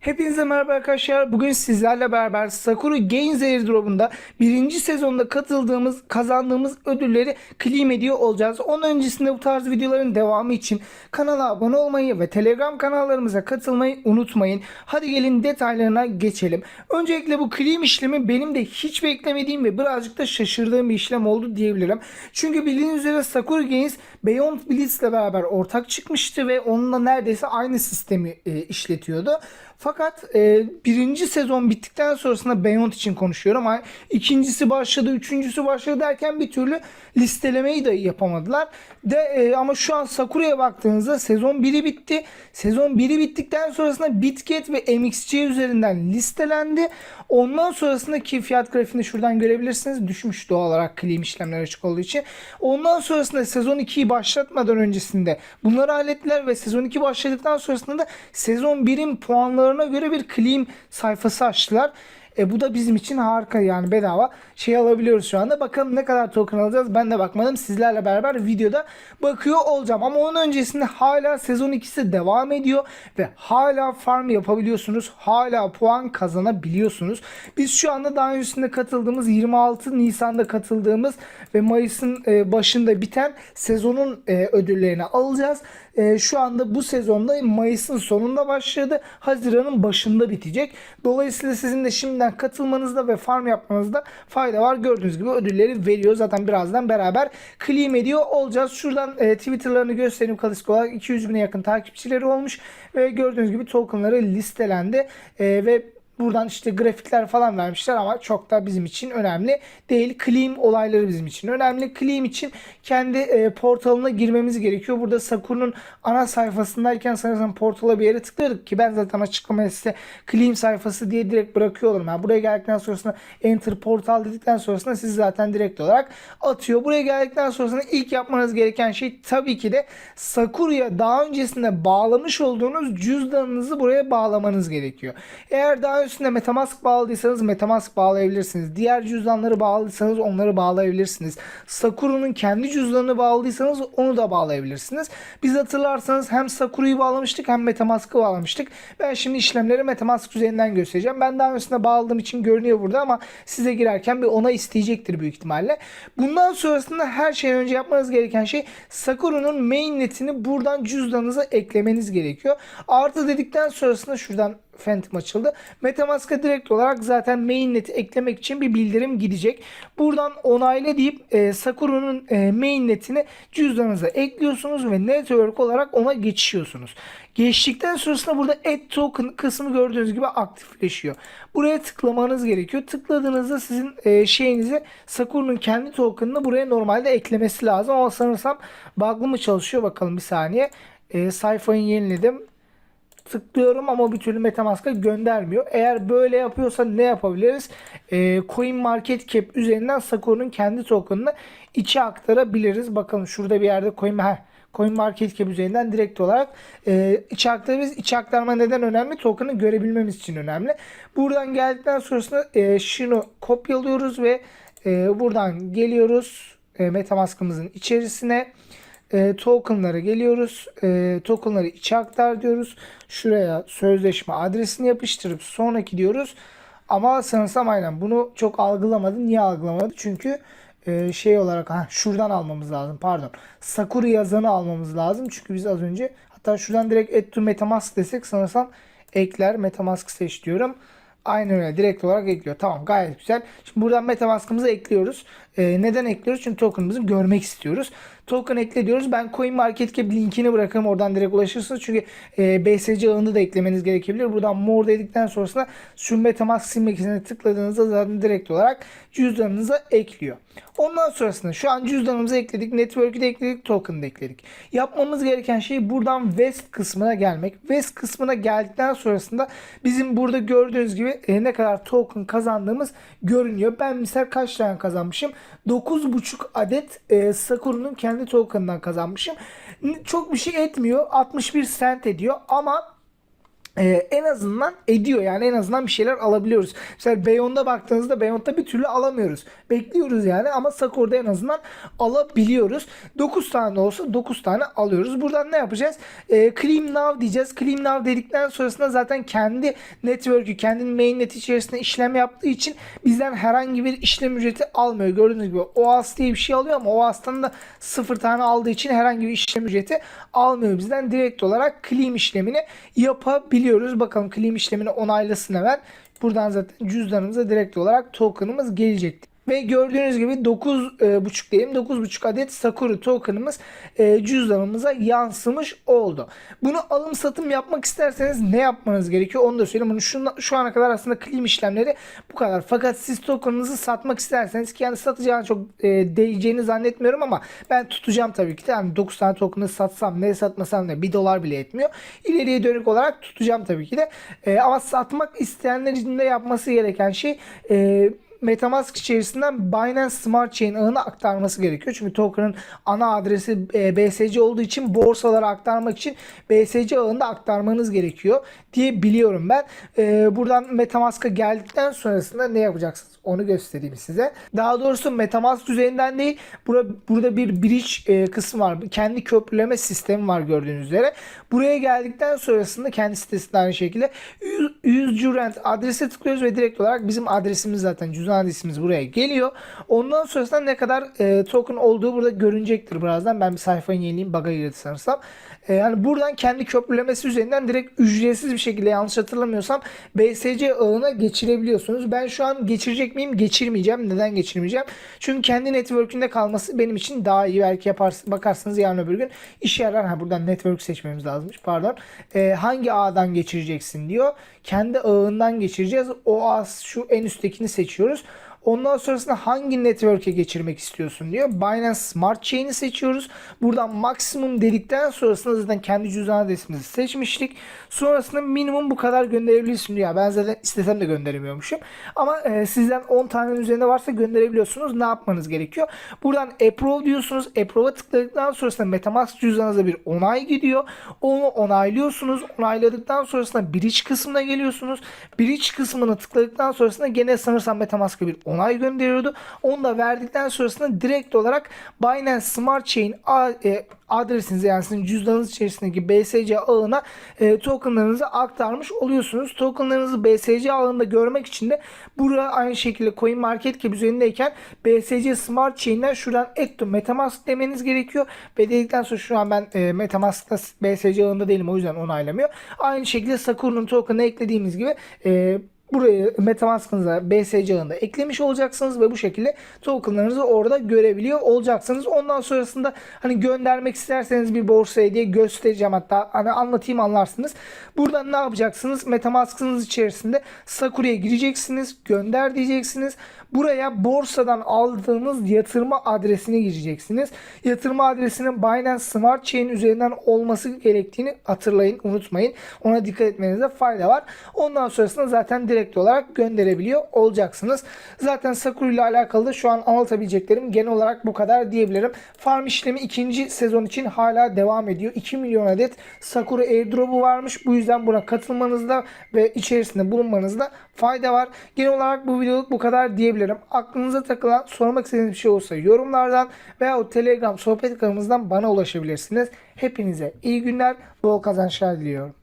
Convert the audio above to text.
Hepinize merhaba arkadaşlar. Bugün sizlerle beraber Sakura Games Airdrop'unda birinci sezonda katıldığımız, kazandığımız ödülleri claim ediyor olacağız. Onun öncesinde bu tarz videoların devamı için kanala abone olmayı ve Telegram kanallarımıza katılmayı unutmayın. Hadi gelin detaylarına geçelim. Öncelikle bu claim işlemi benim de hiç beklemediğim ve birazcık da şaşırdığım bir işlem oldu diyebilirim. Çünkü bildiğiniz üzere Sakura Games Beyond Blitz ile beraber ortak çıkmıştı ve onunla neredeyse aynı sistemi e, işletiyordu. E, birinci sezon bittikten sonrasında Beyond için konuşuyorum. Ay, ikincisi başladı, üçüncüsü başladı derken bir türlü listelemeyi de yapamadılar. De e, ama şu an Sakura'ya baktığınızda sezon 1'i bitti. Sezon 1'i bittikten sonrasında Bitget ve MXC üzerinden listelendi. Ondan sonrasında ki fiyat grafiğini şuradan görebilirsiniz. Düşmüş doğal olarak claim işlemler açık olduğu için. Ondan sonrasında sezon 2'yi başlatmadan öncesinde bunları hallettiler ve sezon 2 başladıktan sonrasında da sezon 1'in puanlarına göre bir claim sayfası açtılar. E, bu da bizim için harika yani bedava şey alabiliyoruz şu anda. Bakalım ne kadar token alacağız ben de bakmadım. Sizlerle beraber videoda bakıyor olacağım. Ama onun öncesinde hala sezon 2'si devam ediyor ve hala farm yapabiliyorsunuz. Hala puan kazanabiliyorsunuz. Biz şu anda daha öncesinde katıldığımız 26 Nisan'da katıldığımız ve Mayıs'ın e, başında biten sezonun e, ödüllerini alacağız. E, şu anda bu sezonda Mayıs'ın sonunda başladı. Haziran'ın başında bitecek. Dolayısıyla sizin de şimdiden katılmanızda ve farm yapmanızda fayda var. Gördüğünüz gibi ödülleri veriyor. Zaten birazdan beraber claim ediyor olacağız. Şuradan e, Twitter'larını göstereyim klasik olarak. 200 bine yakın takipçileri olmuş ve gördüğünüz gibi tokenları listelendi E, ve Buradan işte grafikler falan vermişler ama çok da bizim için önemli değil. Claim olayları bizim için önemli. Claim için kendi e, portalına girmemiz gerekiyor. Burada Sakur'un ana sayfasındayken sanırsam portala bir yere tıklıyorduk ki ben zaten açıklamaya size claim sayfası diye direkt bırakıyorum. Yani buraya geldikten sonrasında enter portal dedikten sonrasında sizi zaten direkt olarak atıyor. Buraya geldikten sonrasında ilk yapmanız gereken şey tabii ki de Sakura'ya daha öncesinde bağlamış olduğunuz cüzdanınızı buraya bağlamanız gerekiyor. Eğer daha üstünde Metamask bağladıysanız Metamask bağlayabilirsiniz. Diğer cüzdanları bağladıysanız onları bağlayabilirsiniz. Sakura'nın kendi cüzdanını bağladıysanız onu da bağlayabilirsiniz. Biz hatırlarsanız hem Sakura'yı bağlamıştık hem Metamask'ı bağlamıştık. Ben şimdi işlemleri Metamask üzerinden göstereceğim. Ben daha öncesinde bağladığım için görünüyor burada ama size girerken bir ona isteyecektir büyük ihtimalle. Bundan sonrasında her şeyden önce yapmanız gereken şey Sakura'nın mainnetini buradan cüzdanınıza eklemeniz gerekiyor. Artı dedikten sonrasında şuradan Phantom açıldı. Metamask'a direkt olarak zaten mainnet'i eklemek için bir bildirim gidecek. Buradan onayla deyip e, Sakura'nın e, mainnet'ini cüzdanınıza ekliyorsunuz ve network olarak ona geçiyorsunuz. Geçtikten sonrasında burada add token kısmı gördüğünüz gibi aktifleşiyor. Buraya tıklamanız gerekiyor. Tıkladığınızda sizin e, şeyinizi Sakura'nın kendi token'ını buraya normalde eklemesi lazım. Ama sanırsam bug'lı mı çalışıyor bakalım bir saniye. E, sayfayı yeniledim tıklıyorum ama bir türlü Metamask'a göndermiyor. Eğer böyle yapıyorsa ne yapabiliriz? E, Coin Market Cap üzerinden Sakura'nın kendi token'ını içe aktarabiliriz. Bakalım şurada bir yerde Coin Heh, Coin Market Cap üzerinden direkt olarak e, içe aktarabiliriz. İçe aktarma neden önemli? Token'ı görebilmemiz için önemli. Buradan geldikten sonrasında e, şunu kopyalıyoruz ve e, buradan geliyoruz e, Metamask'ımızın içerisine e, tokenlara geliyoruz. E, tokenları içe aktar diyoruz. Şuraya sözleşme adresini yapıştırıp sonraki diyoruz. Ama sanırsam aynen bunu çok algılamadı. Niye algılamadı? Çünkü e, şey olarak ha, şuradan almamız lazım. Pardon. Sakura yazanı almamız lazım. Çünkü biz az önce hatta şuradan direkt add to metamask desek sanırsam ekler. Metamask seç diyorum. Aynen öyle direkt olarak ekliyor. Tamam gayet güzel. Şimdi buradan Metamask'ımızı ekliyoruz. Ee, neden ekliyoruz? Çünkü token'ımızı görmek istiyoruz. Token ekle diyoruz. Ben Coin Market Cap linkini bırakırım. Oradan direkt ulaşırsınız. Çünkü e, BSC ağını da eklemeniz gerekebilir. Buradan more dedikten sonrasında şu Metamask simgesine tıkladığınızda zaten direkt olarak cüzdanınıza ekliyor. Ondan sonrasında şu an cüzdanımızı ekledik. Network'ü de ekledik. Token'ı da ekledik. Yapmamız gereken şey buradan West kısmına gelmek. West kısmına geldikten sonrasında bizim burada gördüğünüz gibi e, ne kadar token kazandığımız görünüyor. Ben misal kaç tane kazanmışım? 9.5 adet e, Sakura'nın kendi token'ından kazanmışım. Çok bir şey etmiyor. 61 cent ediyor ama Ee, en azından ediyor yani en azından bir şeyler alabiliyoruz. Mesela Beyond'a baktığınızda Beyond'da bir türlü alamıyoruz. Bekliyoruz yani ama Sakur'da en azından alabiliyoruz. 9 tane olsa 9 tane alıyoruz. Buradan ne yapacağız? Ee, Claim Now diyeceğiz. Claim Now dedikten sonrasında zaten kendi network'ü, kendi mainnet içerisinde işlem yaptığı için bizden herhangi bir işlem ücreti almıyor. Gördüğünüz gibi OAS diye bir şey alıyor ama OAS'tan da 0 tane aldığı için herhangi bir işlem ücreti almıyor bizden. Direkt olarak claim işlemini yapabiliyoruz. Bakalım claim işlemini onaylasın hemen. Buradan zaten cüzdanımıza direkt olarak token'ımız gelecektir. Ve gördüğünüz gibi 9.5 diyelim 9.5 adet Sakura token'ımız e, cüzdanımıza yansımış oldu. Bunu alım satım yapmak isterseniz ne yapmanız gerekiyor onu da söyleyeyim. Bunu şu, şu ana kadar aslında claim işlemleri bu kadar. Fakat siz token'ınızı satmak isterseniz ki yani satacağını çok e, değeceğini zannetmiyorum ama ben tutacağım tabii ki de. Yani 9 tane token'ı satsam ne satmasam ne 1 dolar bile etmiyor. İleriye dönük olarak tutacağım tabii ki de. E, ama satmak isteyenlerin de yapması gereken şey e, Metamask içerisinden Binance Smart Chain ağına aktarması gerekiyor. Çünkü token'ın ana adresi e, BSC olduğu için borsalara aktarmak için BSC ağında aktarmanız gerekiyor diye biliyorum ben. E, buradan Metamask'a geldikten sonrasında ne yapacaksınız? Onu göstereyim size. Daha doğrusu Metamask üzerinden değil. Burada, bir bridge kısmı var. Kendi köprüleme sistemi var gördüğünüz üzere. Buraya geldikten sonrasında kendi sitesinde aynı şekilde 100 Current adrese tıklıyoruz ve direkt olarak bizim adresimiz zaten cüzdan adresimiz buraya geliyor. Ondan sonrasında ne kadar e, token olduğu burada görünecektir birazdan. Ben bir sayfayı yenileyim. Bug'a girdi sanırsam. E, yani buradan kendi köprülemesi üzerinden direkt ücretsiz bir şekilde yanlış hatırlamıyorsam BSC ağına geçirebiliyorsunuz. Ben şu an geçirecek miyim? Geçirmeyeceğim. Neden geçirmeyeceğim? Çünkü kendi network'ünde kalması benim için daha iyi. Belki yaparsınız, bakarsınız yarın öbür gün işe yarar. Ha buradan network seçmemiz lazımmış. Pardon. E, hangi ağdan geçireceksin diyor. Kendi ağından geçireceğiz. O ağ şu en üsttekini seçiyoruz. Ondan sonrasında hangi network'e geçirmek istiyorsun diyor. Binance Smart Chain'i seçiyoruz. Buradan maksimum dedikten sonrasında zaten kendi cüzdan adresimizi seçmiştik. Sonrasında minimum bu kadar gönderebilirsin diyor. Ben zaten istesem de gönderemiyormuşum. Ama e, sizden 10 tanenin üzerinde varsa gönderebiliyorsunuz. Ne yapmanız gerekiyor? Buradan Approve diyorsunuz. Approve'a tıkladıktan sonrasında Metamask cüzdanınıza bir onay gidiyor. Onu onaylıyorsunuz. Onayladıktan sonrasında Bridge kısmına geliyorsunuz. Bridge kısmına tıkladıktan sonrasında gene sanırsam Metamask'a bir onay gönderiyordu. Onu da verdikten sonrasında direkt olarak Binance Smart Chain e, adresinize yani sizin cüzdanınız içerisindeki BSC ağına e, tokenlarınızı aktarmış oluyorsunuz. Tokenlarınızı BSC ağında görmek için de burada aynı şekilde CoinMarketCap üzerindeyken BSC Smart Chain'den şuradan Add to Metamask demeniz gerekiyor. Ve dedikten sonra şu an ben e, Metamask'ta BSC ağında değilim o yüzden onaylamıyor. Aynı şekilde Sakura'nın token'ı eklediğimiz gibi e, burayı Metamask'ınıza BSC ağında eklemiş olacaksınız ve bu şekilde tokenlarınızı orada görebiliyor olacaksınız. Ondan sonrasında hani göndermek isterseniz bir borsaya diye göstereceğim hatta hani anlatayım anlarsınız. Buradan ne yapacaksınız? Metamask'ınız içerisinde Sakura'ya gireceksiniz, gönder diyeceksiniz. Buraya borsadan aldığınız yatırma adresini gireceksiniz. Yatırma adresinin Binance Smart Chain üzerinden olması gerektiğini hatırlayın, unutmayın. Ona dikkat etmenize fayda var. Ondan sonrasında zaten direkt olarak gönderebiliyor olacaksınız. Zaten Sakura ile alakalı da şu an anlatabileceklerim genel olarak bu kadar diyebilirim. Farm işlemi ikinci sezon için hala devam ediyor. 2 milyon adet Sakura airdrop'u varmış. Bu yüzden buna katılmanızda ve içerisinde bulunmanızda fayda var. Genel olarak bu videoluk bu kadar diyebilirim. Aklınıza takılan sormak istediğiniz bir şey olsa yorumlardan veya o Telegram sohbet kanalımızdan bana ulaşabilirsiniz. Hepinize iyi günler, bol kazançlar diliyorum.